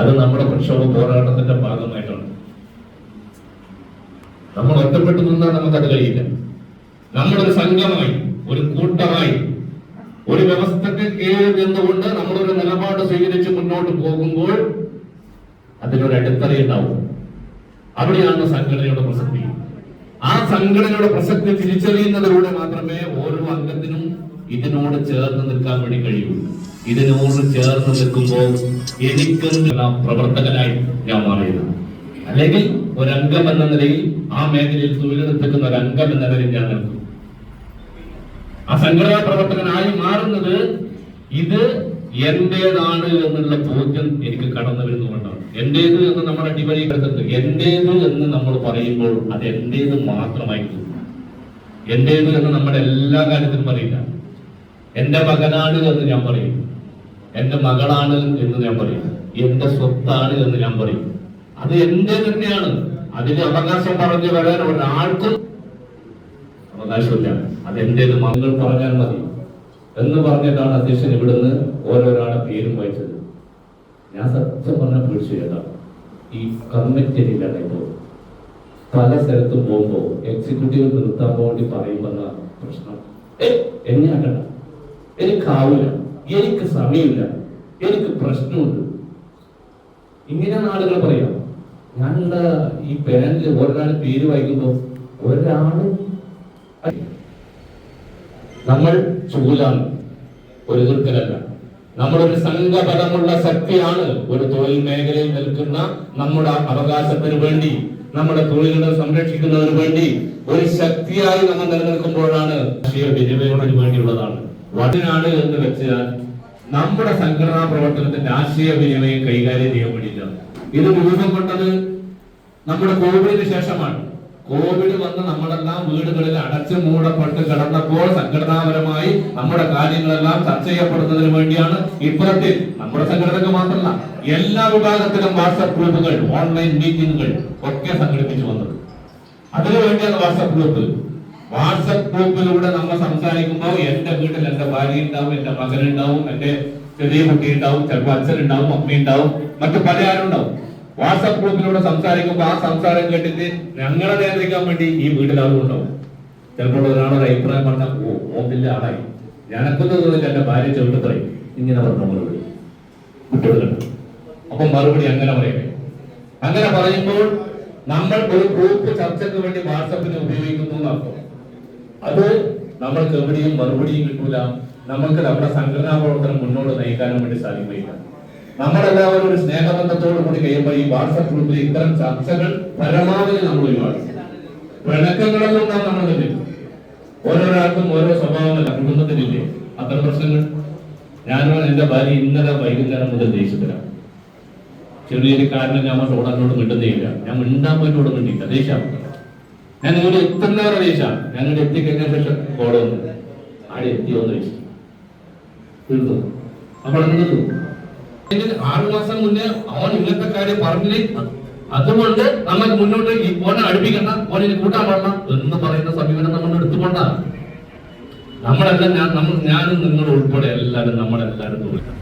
അത് നമ്മുടെ പ്രക്ഷോഭ പോരാട്ടത്തിന്റെ ഭാഗമായിട്ടാണ് നമ്മൾ ഒറ്റപ്പെട്ടു നിന്നാൽ നമുക്കത് കഴിയില്ല. നമ്മളൊരു സംഘമായി ഒരു കൂട്ടമായി ഒരു വ്യവസ്ഥക്ക് കീഴിൽ നിന്നുകൊണ്ട് നമ്മളൊരു നിലപാട് സ്വീകരിച്ച് മുന്നോട്ട് പോകുമ്പോൾ അതിനൊരു അടിത്തറ ഉണ്ടാവും. അവിടെയാണ് സംഘടനയുടെ പ്രസക്തി. ആ സംഘടനയുടെ പ്രസക്തി തിരിച്ചറിയുന്നതിലൂടെ മാത്രമേ ഓരോ അംഗത്തിനും ഇതിനോട് ചേർന്ന് നിൽക്കാൻ വേണ്ടി കഴിയൂ ഇതിനോട് ചേർന്ന് നിൽക്കുമ്പോൾ എനിക്കെന്നുള്ള പ്രവർത്തകനായി ഞാൻ മാറിയത് അല്ലെങ്കിൽ ഒരംഗം എന്ന നിലയിൽ ആ മേഖലയിൽ തൊഴിലെടുത്തിരിക്കുന്ന ഒരു അംഗം എന്ന നിലയിൽ ഞാൻ നിൽക്കും. ആ സംഘടനാ പ്രവർത്തകനായി മാറുന്നത് ഇത് എന്റേതാണ് എന്നുള്ള ബോധ്യം എനിക്ക് കടന്നു വരുന്നുകൊണ്ടാണ് എന്റേത് എന്ന് നമ്മുടെ അടിവരി എടുത്തത് എന്റേത് എന്ന് നമ്മൾ പറയുമ്പോൾ അത് എന്റേത് മാത്രമായിരിക്കും എന്റേത് എന്ന് നമ്മുടെ എല്ലാ കാര്യത്തിലും പറയില്ല എന്റെ മകനാണ് എന്ന് ഞാൻ പറയും. എന്റെ മകളാണ് എന്ന് ഞാൻ പറയും. എന്റെ സ്വത്താണ് എന്ന് ഞാൻ പറയും. അത് എന്റെ തന്നെയാണ്. അതിന് അവകാശം പറഞ്ഞു വരാൻ ഒരാൾക്കും അവകാശമില്ല. അത് എന്റേത് മകൾ പറഞ്ഞാൽ മതി. എന്ന് പറഞ്ഞിട്ടാണ് അധ്യക്ഷൻ ഇവിടുന്ന് ഓരോരാളെ പേരും വായിച്ചത്. ഞാൻ സത്യം പറഞ്ഞ പേടിച്ചു കേട്ടാ ഈ കമ്മിറ്റിയിലാണ് ഇപ്പോൾ പല സ്ഥലത്തും പോകുമ്പോൾ എക്സിക്യൂട്ടീവ് നിർത്താൻ വേണ്ടി പറയുമെന്ന പ്രശ്നം. എന്നെ ആക്കണ്ട. എനിക്കാവില്ല എനിക്ക് സമയമില്ല എനിക്ക് പ്രശ്നമുണ്ട്. ഇങ്ങനെ ആളുകൾ പറയാം ഞാനുള്ള ഈ പാനലിൽ ഒരാൾ പേര് വായിക്കുമ്പോൾ ഒരാൾ നമ്മൾ ചൂലാണ് ഒരു എതിർക്കലല്ല നമ്മളൊരു സംഘപദമുള്ള ശക്തിയാണ് ഒരു തൊഴിൽ മേഖലയിൽ നിൽക്കുന്ന നമ്മുടെ അവകാശത്തിന് വേണ്ടി നമ്മുടെ തൊഴിലുകൾ സംരക്ഷിക്കുന്നതിന് വേണ്ടി ഒരു ശക്തിയായി നമ്മൾ നിലനിൽക്കുമ്പോഴാണ് വിനിമയത്തിന് വേണ്ടിയുള്ളതാണ്. വടിനാണ് എന്ന് വെച്ചാൽ നമ്മുടെ സംഘടനാ പ്രവർത്തനത്തിന്റെ ആശയ വിനിമയം കൈകാര്യം ചെയ്യാൻ വേണ്ടിയിട്ടാണ് ഇത് രൂപം കൊണ്ടത് നമ്മുടെ കോവിഡിന് ശേഷമാണ്. കോവിഡ് വന്ന് നമ്മളെല്ലാം വീടുകളിൽ അടച്ചു മൂടപ്പെട്ട് കിടന്നപ്പോൾ സംഘടനാപരമായി നമ്മുടെ കാര്യങ്ങളെല്ലാം ചർച്ച ചെയ്യപ്പെടുന്നതിന് വേണ്ടിയാണ് ഇപ്പുറത്തിൽ നമ്മുടെ സംഘടനക്ക് മാത്രമല്ല എല്ലാ വിഭാഗത്തിലും വാട്സപ്പ് ഗ്രൂപ്പുകൾ ഓൺലൈൻ മീറ്റിംഗുകൾ ഒക്കെ സംഘടിപ്പിച്ചു വന്നത്. അതിനു വേണ്ടിയാണ് വാട്സപ്പ് ഗ്രൂപ്പ്. വാട്സപ്പ് ഗ്രൂപ്പിലൂടെ നമ്മൾ സംസാരിക്കുമ്പോൾ എന്റെ വീട്ടിൽ എന്റെ ഭാര്യ ഉണ്ടാവും എന്റെ മകനുണ്ടാവും എന്റെ ചെറിയ കുട്ടി ഉണ്ടാവും ചിലപ്പോൾ അച്ഛൻ ഉണ്ടാവും അമ്മ ഉണ്ടാവും മറ്റു പല ആരും ഉണ്ടാവും. വാട്സപ്പ് ഗ്രൂപ്പിലൂടെ സംസാരിക്കുമ്പോൾ ആ സംസാരം കേട്ടിട്ട് ഞങ്ങളെ നിയന്ത്രിക്കാൻ വേണ്ടി ഈ വീട്ടിൽ ആളുകളുണ്ടാവും ചിലപ്പോൾ ഒരാളൊരു അഭിപ്രായം പറഞ്ഞാൽ ഓ ഓമില്ല ആളായി. ഞാനൊക്കെ തോന്നില്ല എന്റെ ഭാര്യ ചെവിട്ട് പറയും. ഇങ്ങനെ പറഞ്ഞ മറുപടി കുട്ടികളുണ്ട് അപ്പം മറുപടി അങ്ങനെ പറയട്ടെ. അങ്ങനെ പറയുമ്പോൾ നമ്മൾ ഒരു ഗ്രൂപ്പ് ചർച്ചയ്ക്ക് വേണ്ടി വാട്സപ്പിനെ ഉപയോഗിക്കുന്നു എന്നർത്ഥം. അത് നമ്മൾക്ക് എവിടെയും മറുപടിയും കിട്ടൂല. നമുക്ക് നമ്മുടെ സംഘടനാ പ്രവർത്തനം മുന്നോട്ട് നയിക്കാനും വേണ്ടി സാധിക്കുകയില്ല നമ്മളെല്ലാവരും ഒരു സ്നേഹബന്ധത്തോടു കൂടി കഴിയുമ്പോൾ ഈ വാട്സപ്പ് ഗ്രൂപ്പിൽ ഇത്തരം ചർച്ചകൾ പരമാവധി നമ്മൾ ഒഴിവാക്കും. പിണക്കങ്ങളൊന്നും നമ്മൾ തമ്മിൽ ഓരോരാൾക്കും ഓരോ സ്വഭാവങ്ങൾ കുടുംബത്തിനില്ലേ അത്തരം പ്രശ്നങ്ങൾ? ഞാനോ എന്റെ ഭാര്യ ഇന്നലെ വൈകുന്നേരം മുതൽ ദേഷ്യത്തിലാണ് ചെറിയൊരു കാരണം ഞാൻ ഓടാനോട് മിണ്ടുന്നില്ല ഞാൻ മിണ്ടാൻ പോയിട്ട് ഓട് മിണ്ടില്ല ദേഷ്യം ഞാൻ ഇവിടെ എത്തുന്നവരെ ദേഷ്യാണ് ഞാൻ ഇവിടെ എത്തിക്കഴിഞ്ഞ ശേഷം കോട വന്നു. ആടെ എത്തിയോന്ന് ചോദിച്ചു. തീർന്നു അപ്പോൾ ആറു മാസം മുന്നേ അവൻ ഇങ്ങനത്തെ കാര്യം പറഞ്ഞില്ലേ? അതുകൊണ്ട് നമ്മൾ മുന്നോട്ട് ഈ ഓനെ അടുപ്പിക്കണ്ട. ഓനെ കൂട്ടാൻ പാടില്ല എന്ന് പറയുന്ന സമീപനം നമ്മൾ എടുത്തുകൊണ്ട. നമ്മളെല്ലാം ഞാൻ നമ്മൾ ഞാനും നിങ്ങൾ ഉൾപ്പെടെ എല്ലാവരും നമ്മളെല്ലാവരും തോന്നുന്നു